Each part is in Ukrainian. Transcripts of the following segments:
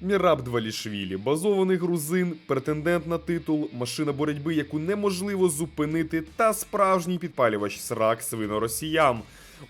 Міраб Двалішвілі, базований грузин, претендент на титул, машина боротьби, яку неможливо зупинити, та справжній підпалювач срак свиноросіян.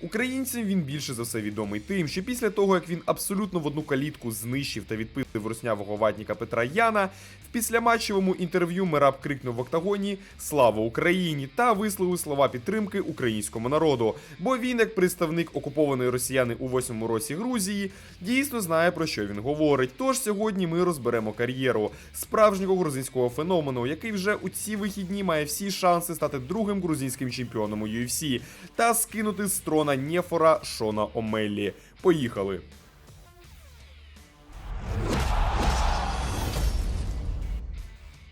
Українцям він більше за все відомий тим, що після того, як він абсолютно в одну калітку знищив та відпилив руснявого ватніка Петра Яна, в післяматчевому інтерв'ю Мераб крикнув в октагоні Слава Україні та висловив слова підтримки українському народу. Бо він, як представник окупованої росіяни у восьмому році Грузії, дійсно знає про що він говорить. Тож сьогодні ми розберемо кар'єру справжнього грузинського феномену, який вже у ці вихідні має всі шанси стати другим грузинським чемпіоном у UFC та скинути з трона Нефора Шона Омеллі. Поїхали!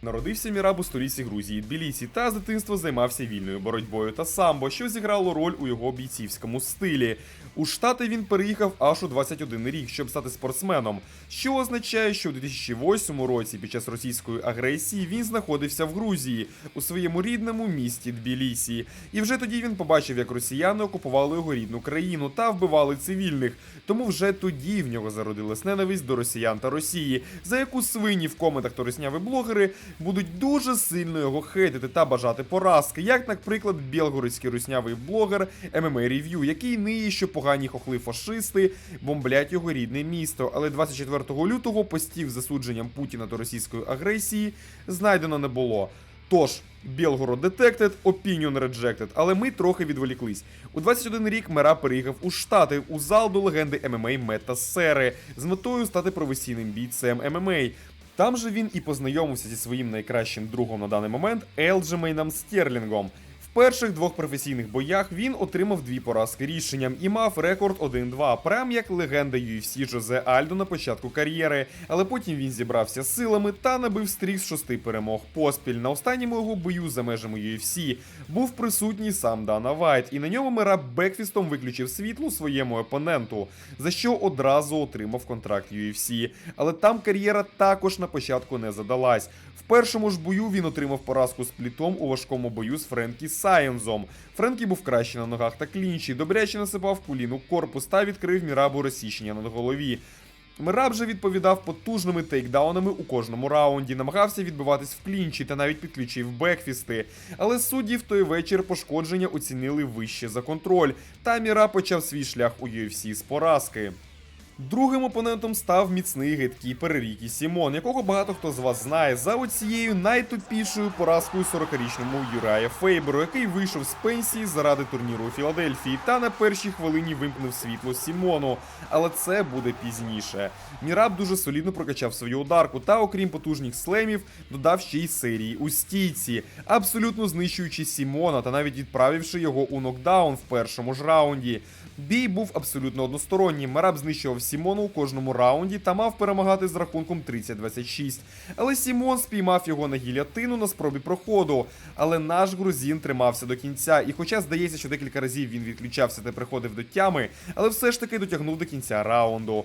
Народився Міраб у столиці Грузії Тбілісі та з дитинства займався вільною боротьбою та самбо, що зіграло роль у його бійцівському стилі. У Штати він переїхав аж у 21 рік, щоб стати спортсменом, що означає, що у 2008 році, під час російської агресії, він знаходився в Грузії у своєму рідному місті Тбілісі. І вже тоді він побачив, як росіяни окупували його рідну країну та вбивали цивільних. Тому вже тоді в нього зародилась ненависть до росіян та Росії, за яку свині в коментах та росняви блогери будуть дуже сильно його хейтити та бажати поразки, як, наприклад, білгородський руснявий блогер MMA Review, який ниє, що погані хохли фашисти бомблять його рідне місто. Але 24 лютого постів засудженням Путіна до російської агресії знайдено не було. Тож, Білгород Detected, Opinion Rejected, але ми трохи відволіклись. У 21 рік Мера переїхав у Штати у зал до легенди ММА Мета Сери з метою стати професійним бійцем ММА. Там же він і познайомився зі своїм найкращим другом на даний момент Елджемейном Стерлінгом. Перших двох професійних боях він отримав дві поразки рішенням і мав рекорд 1-2, прям як легенда UFC Жозе Альдо на початку кар'єри. Але потім він зібрався з силами та набив стрік з шести перемог поспіль. На останньому його бою за межами UFC був присутній сам Дана Вайт, і на ньому Мера Бекфістом виключив світло своєму опоненту, за що одразу отримав контракт UFC. Але там кар'єра також на початку не задалась. В першому ж бою він отримав поразку з плітом у важкому бою з Френкі Сайензом. Френкі був краще на ногах та клінчі, добряче насипав куліну корпус та відкрив Мірабу розсічення на голові. Мираб же відповідав потужними тейкдаунами у кожному раунді, намагався відбиватись в клінчі та навіть підключив бекфісти. Але судді в той вечір пошкодження оцінили вище за контроль, та Міра почав свій шлях у UFC з поразки. Другим опонентом став міцний гейткіпер Рікі Сімон, якого багато хто з вас знає за оцією найтупішою поразкою 40-річному Юрая Фейберу, який вийшов з пенсії заради турніру у Філадельфії та на першій хвилині вимкнув світло Сімону. Але це буде пізніше. Міраб дуже солідно прокачав свою ударку та, окрім потужних слемів, додав ще й серії у стійці, абсолютно знищуючи Сімона та навіть відправивши його у нокдаун в першому ж раунді. Бій був абсолютно одностороннім. Мераб знищував Сімону у кожному раунді та мав перемагати з рахунком 30-26. Але Сімон спіймав його на гілятину на спробі проходу. Але наш грузин тримався до кінця. І хоча здається, що декілька разів він відключався та приходив до тями, але все ж таки дотягнув до кінця раунду.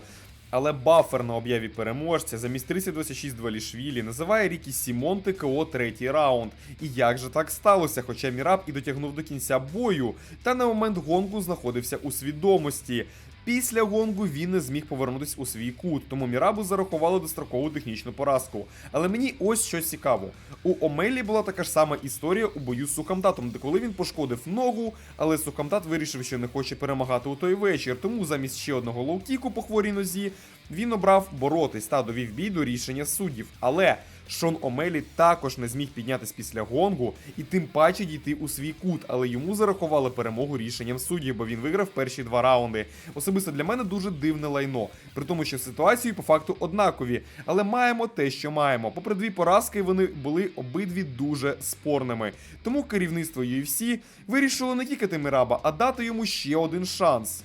Але бафер на об'яві переможця замість 3026 Двалішвілі називає Рікі Сімон ТКО третій раунд. І як же так сталося? Хоча Міраб і дотягнув до кінця бою, та на момент гонгу знаходився у свідомості. Після гонгу він не зміг повернутися у свій кут, тому Мірабу зарахували дострокову технічну поразку. Але мені ось що цікаво. У Омелі була така ж сама історія у бою з Сухамдатом, де коли він пошкодив ногу, але Сухамдат вирішив, що не хоче перемагати у той вечір, тому замість ще одного лоукіку по хворій нозі він обрав боротись та довів бій до рішення суддів. Але Шон Омелі також не зміг піднятись після гонгу і тим паче дійти у свій кут, але йому зарахували перемогу рішенням суддів, бо він виграв перші два раунди. Особисто для мене дуже дивне лайно, при тому, що ситуації по факту однакові, але маємо те, що маємо. Попри дві поразки, вони були обидві дуже спорними. Тому керівництво UFC вирішило не кікати Мираба, а дати йому ще один шанс.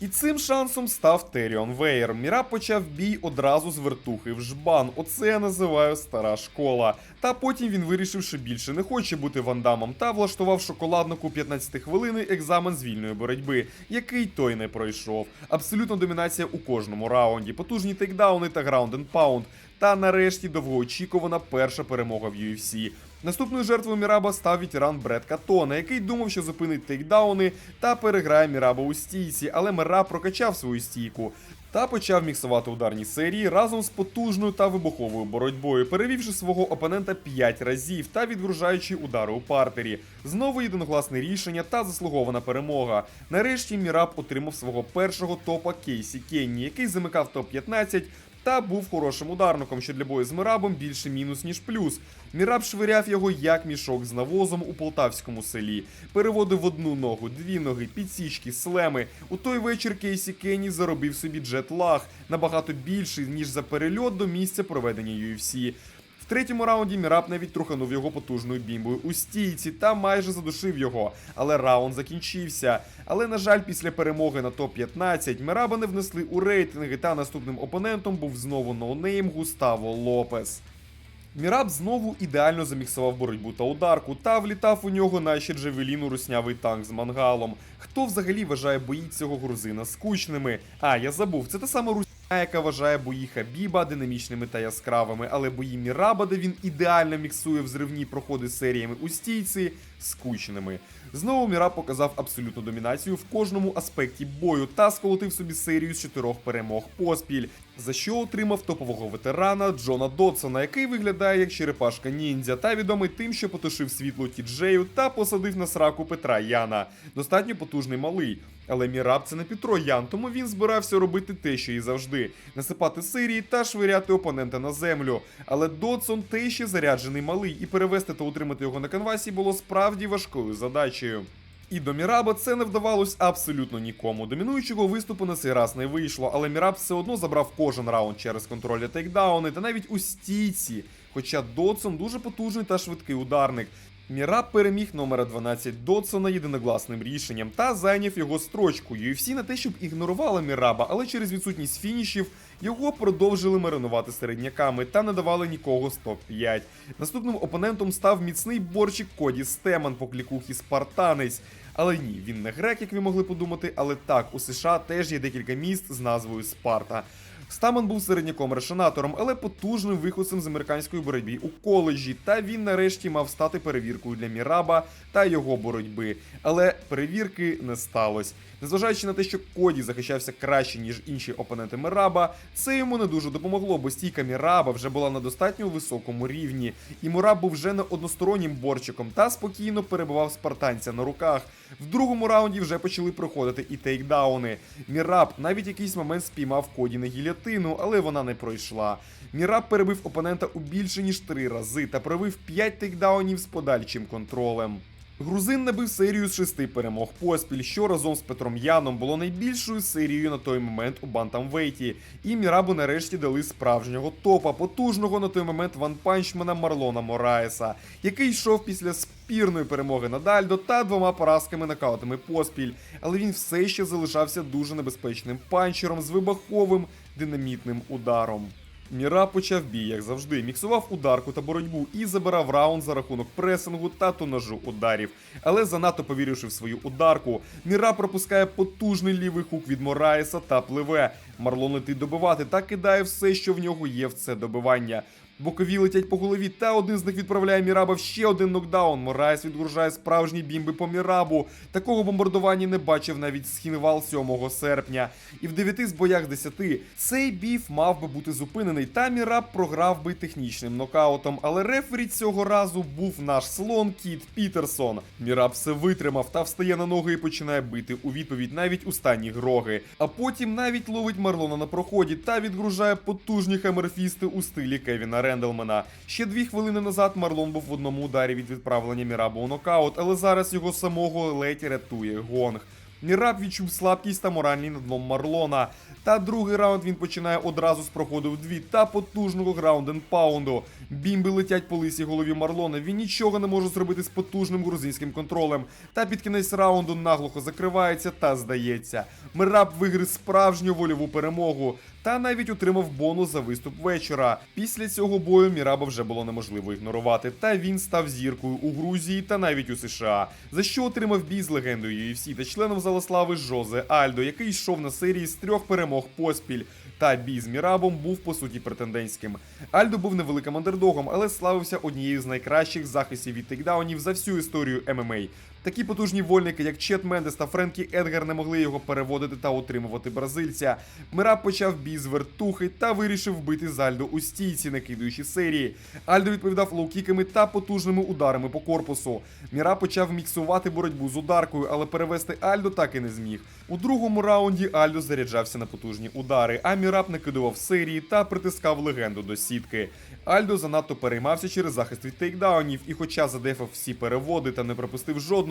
І цим шансом став Теріон Вейер. Міра почав бій одразу з вертухи в жбан. Оце я називаю стара школа. Та потім він вирішив, що більше не хоче бути вандамом, та влаштував шоколаднику 15 хвилини екзамен з вільної боротьби, який той не пройшов. Абсолютна домінація у кожному раунді, потужні тейкдауни та граунд and паунд. Та нарешті довгоочікувана перша перемога в UFC. Наступною жертвою Міраба став ветеран Бред Катона, який думав, що зупинить тейкдауни та переграє Міраба у стійці, але Мираб прокачав свою стійку. та почав міксувати ударні серії разом з потужною та вибуховою боротьбою, перевівши свого опонента 5 разів та відгружаючи удари у партері. Знову єдиногласне рішення та заслугована перемога. Нарешті Міраб отримав свого першого топа Кейсі Кенні, який замикав топ-15 та був хорошим ударником, що для бою з Мирабом більше мінус, ніж плюс. Міраб швиряв його як мішок з навозом у полтавському селі, переводив одну ногу, дві ноги, підсічки, слеми. У той вечір Кейсі Кенні заробив собі джетлаг набагато більший, ніж за перельот до місця проведення UFC. Третьому раунді Міраб навіть труханув його потужною бімбою у стійці та майже задушив його, але раунд закінчився. Але, на жаль, після перемоги на топ-15 Міраба не внесли у рейтинги, та наступним опонентом був знову ноунейм Густаво Лопес. Міраб знову ідеально заміксував боротьбу та ударку, та влітав у нього наче джевеліну руснявий танк з мангалом. Хто взагалі вважає бої цього грузина скучними? А, я забув, це та сама русня, яка вважає бої Хабіба динамічними та яскравими, але бої Міраба, де він ідеально міксує взривні проходи серіями у стійці, скучними. Знову Міраб показав абсолютну домінацію в кожному аспекті бою та сколотив собі серію з чотирьох перемог поспіль, за що отримав топового ветерана Джона Додсона, який виглядає як черепашка ніндзя, та відомий тим, що потушив світло Тіджею та посадив на сраку Петра Яна. Достатньо потужний малий. Але Міраб це не Петро Ян, тому він збирався робити те, що і завжди: насипати серії та швиряти опонента на землю. Але Додсон те ще заряджений малий, і перевести та утримати його на канвасі було справді важкою задачею. І до Міраба це не вдавалось абсолютно нікому. Домінуючого виступу на цей раз не вийшло, але Міраб все одно забрав кожен раунд через контроль та тейкдауни та навіть у стійці. Хоча Додсон дуже потужний та швидкий ударник. Міраб переміг номера 12 Додсона єдиногласним рішенням та зайняв його строчку. UFC не те, щоб ігнорували Міраба, але через відсутність фінішів його продовжили маринувати середняками та не давали нікого з топ-5. Наступним опонентом став міцний борчик Коді Стеман по клікухі Спартанець. Але ні, він не грек, як ви могли подумати, але так, у США теж є декілька міст з назвою Спарта. Стаман був середняком решенатором, але потужним виходцем з американської боротьби у коледжі, та він нарешті мав стати перевіркою для Міраба та його боротьби. Але перевірки не сталося. Незважаючи на те, що Коді захищався краще, ніж інші опоненти Мираба, це йому не дуже допомогло, бо стійка Міраба вже була на достатньо високому рівні, і Мураб був вже не одностороннім борчиком та спокійно перебував спартанця на руках. В другому раунді вже почали проходити і тейкдауни. Міраб навіть якийсь момент спіймав Коді на гілятину, але вона не пройшла. Міраб перебив опонента у більше ніж три рази та провів 5 тейкдаунів з подальшим контролем. Грузин набив серію з шести перемог поспіль, що разом з Петром Яном було найбільшою серією на той момент у бантамвейті. І Мірабу нарешті дали справжнього топа, потужного на той момент ванпанчмена Марлона Мораеса, який йшов після спірної перемоги над Альдо та двома поразками нокаутами поспіль. Але він все ще залишався дуже небезпечним панчером з вибаховим динамітним ударом. Міра почав бій, як завжди, міксував ударку та боротьбу і забирав раунд за рахунок пресингу та тонажу ударів. Але занадто повіривши в свою ударку, Міра пропускає потужний лівий хук від Мораєса та пливе. Марлон летить добивати та кидає все, що в нього є в це добивання. Бокові летять по голові, та один з них відправляє Міраба в ще один нокдаун. Мораєс відгружає справжні бімби по Мірабу. Такого бомбардування не бачив навіть Схінвал 7 серпня. І в 9 з боях з 10 цей біф мав би бути зупинений, та Міраб програв би технічним нокаутом. Але рефері цього разу був наш слон Кіт Пітерсон. Міраб все витримав та встає на ноги і починає бити у відповідь навіть у стані гроги. А потім навіть ловить Марлона на проході та відгружає потужні хамерфісти у стилі Кевіна Ренделмена. Ще дві хвилини назад Марлон був в одному ударі від відправлення Мірабу у нокаут, але зараз його самого ледь рятує гонг. Міраб відчув слабкість та моральний надлом Марлона. Та другий раунд він починає одразу з проходу в дві та потужного граунд-н-паунду. Бімби летять по лисій голові Марлона. Він нічого не може зробити з потужним грузинським контролем. Та під кінець раунду наглухо закривається та здається. Мираб виграв справжню вольову перемогу. Та навіть отримав бонус за виступ вечора. Після цього бою Міраба вже було неможливо ігнорувати. Та він став зіркою у Грузії та навіть у США, за що отримав бій з легендою UFC та членом зала слави Жозе Альдо, який йшов на серії з трьох перемог поспіль. Та бій з Мірабом був по суті претендентським. Альдо був невеликим андердогом, але славився однією з найкращих захистів від тейкдаунів за всю історію ММА. Такі потужні вольники, як Чет Мендес та Френкі Едгар, не могли його переводити та утримувати бразильця. Мираб почав бій з вертухи та вирішив вбити Зальдо у стійці, накидуючи серії. Альдо відповідав лоукіками та потужними ударами по корпусу. Міра почав міксувати боротьбу з ударкою, але перевести Альдо так і не зміг. У другому раунді Альдо заряджався на потужні удари, а Міраб накидував серії та притискав легенду до сітки. Альдо занадто переймався через захист від тейкдаунів, і хоча задефав всі переводи та не пропустив жодного,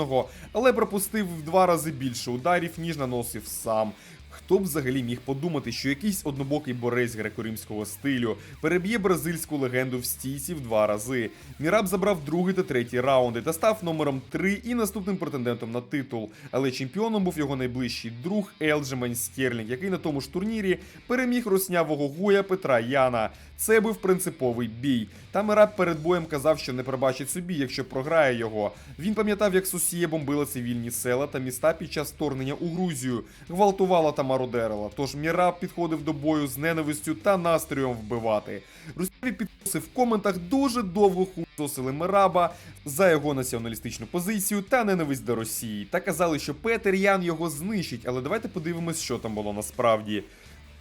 але пропустив в два рази більше ударів, ніж наносив сам. Хто б взагалі міг подумати, що якийсь однобокий борець греко-римського стилю переб'є бразильську легенду в стійці в два рази. Міраб забрав другий та третій раунди та став номером 3 і наступним претендентом на титул. Але чемпіоном був його найближчий друг Елджеман Стерлінг, який на тому ж турнірі переміг руснявого гуя Петра Яна. Це був принциповий бій. Та Мираб перед боєм казав, що не пробачить собі, якщо програє його. Він пам'ятав, як Сусія бомбила цивільні села та міста під час вторгнення у Грузію, гвалтувала та мародерила. Тож Міраб підходив до бою з ненавистю та настроєм вбивати. Русняві підписи в коментах дуже довго хусосили Мираба за його націоналістичну позицію та ненависть до Росії. Та казали, що Петер Ян його знищить, але давайте подивимось, що там було насправді.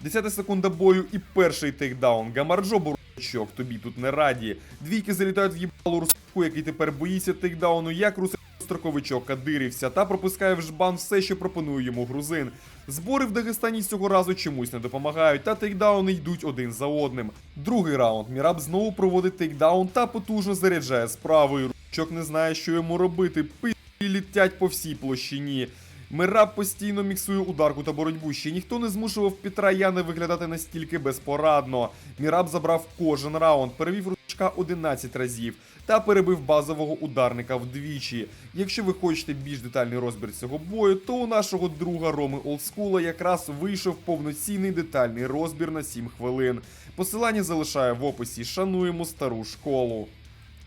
10 секунда бою і перший тейкдаун. Гамарджо бурачок, тобі тут не раді. Двійки залітають в їбалу русаку, який тепер боїться тейкдауну, як русак строковичок кадирівся та пропускає в жбан все, що пропонує йому грузин. Збори в Дагестані цього разу чомусь не допомагають, та тейкдауни йдуть один за одним. Другий раунд. Міраб знову проводить тейкдаун та потужно заряджає справою. Ручок не знає, що йому робити. Пи літять по всій площині. Мираб постійно міксує ударку та боротьбу. Ще ніхто не змушував Петра Яни виглядати настільки безпорадно. Міраб забрав кожен раунд, перевів ручка 11 разів та перебив базового ударника вдвічі. Якщо ви хочете більш детальний розбір цього бою, то у нашого друга Роми Олдскула якраз вийшов повноцінний детальний розбір на 7 хвилин. Посилання залишаю в описі. Шануємо стару школу.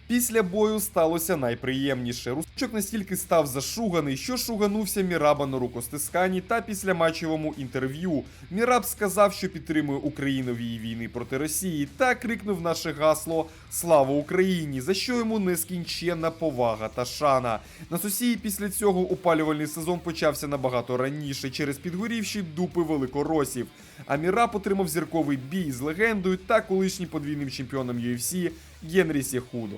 Після бою сталося найприємніше. Русчок настільки став зашуганий, що шуганувся Міраба на рукостисканні та після матчевому інтерв'ю. Міраб сказав, що підтримує Україну в її війни проти Росії, та крикнув наше гасло Слава Україні! За що йому нескінченна повага та шана. На Сосії після цього опалювальний сезон почався набагато раніше через підгорівші дупи великоросів. А Міраб отримав зірковий бій з легендою та колишнім подвійним чемпіоном UFC Генрі Сєхудо.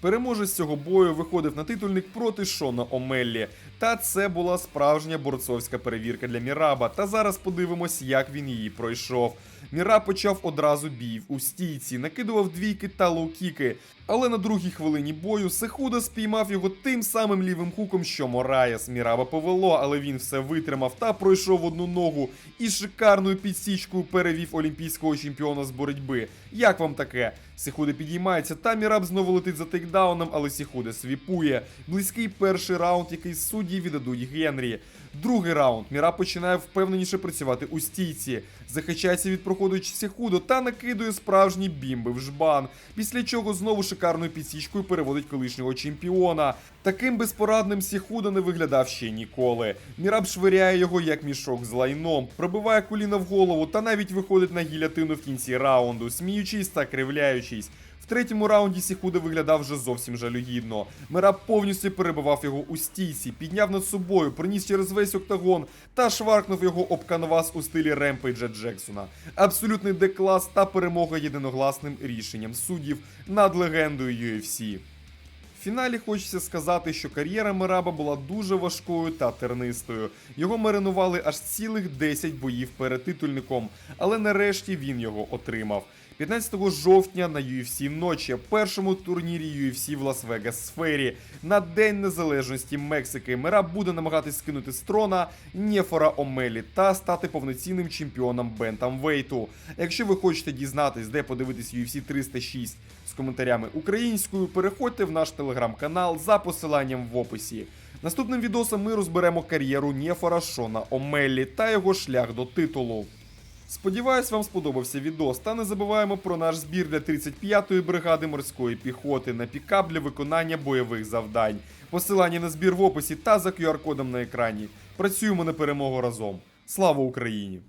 Переможець цього бою виходив на титульник проти Шона Омеллі. Та це була справжня борцовська перевірка для Міраба. Та зараз подивимось, як він її пройшов. Міраб почав одразу бій у стійці, накидував двійки та лоукіки. Але на другій хвилині бою Сехуда спіймав його тим самим лівим хуком, що Мораєс. Міраба повело, але він все витримав та пройшов одну ногу і шикарною підсічкою перевів олімпійського чемпіона з боротьби. Як вам таке? Сіхуде підіймається, та Міраб знову летить за тейкдауном, але Сіхуде свіпує. Близький перший раунд, який судді віддадуть Генрі. Другий раунд. Міраб починає впевненіше працювати у стійці, захищається від проходуючи Сіхудо та накидує справжні бімби в жбан. Після чого знову шикарною підсічкою переводить колишнього чемпіона. Таким безпорадним Сіхудо не виглядав ще ніколи. Міраб швиряє його як мішок з лайном, пробиває коліна в голову та навіть виходить на гілятину в кінці раунду, сміючись та кривляючись. Третьому раунді Сіхуда виглядав вже зовсім жалюгідно. Мераб повністю перебивав його у стійці, підняв над собою, приніс через весь октагон та шваркнув його об канвас у стилі Ремпейджа Джексона. Абсолютний деклас та перемога єдиногласним рішенням суддів над легендою UFC. В фіналі хочеться сказати, що кар'єра Мераба була дуже важкою та тернистою. Його маринували аж цілих 10 боїв перед титульником, але нарешті він його отримав. 15 жовтня на UFC ночі, першому турнірі UFC в Лас-Вегас сфері, на День Незалежності Мексики, Мераб буде намагатись скинути з трона Нефора Омелі та стати повноцінним чемпіоном Бентамвейту. Якщо ви хочете дізнатись, де подивитись UFC 306 з коментарями українською, переходьте в наш телеграм-канал за посиланням в описі. Наступним відосом ми розберемо кар'єру Нефора Шона Омеллі та його шлях до титулу. Сподіваюсь, вам сподобався відос. Та не забуваємо про наш збір для 35-ї бригади морської піхоти на пікап для виконання бойових завдань. Посилання на збір в описі та за QR-кодом на екрані. Працюємо на перемогу разом. Слава Україні!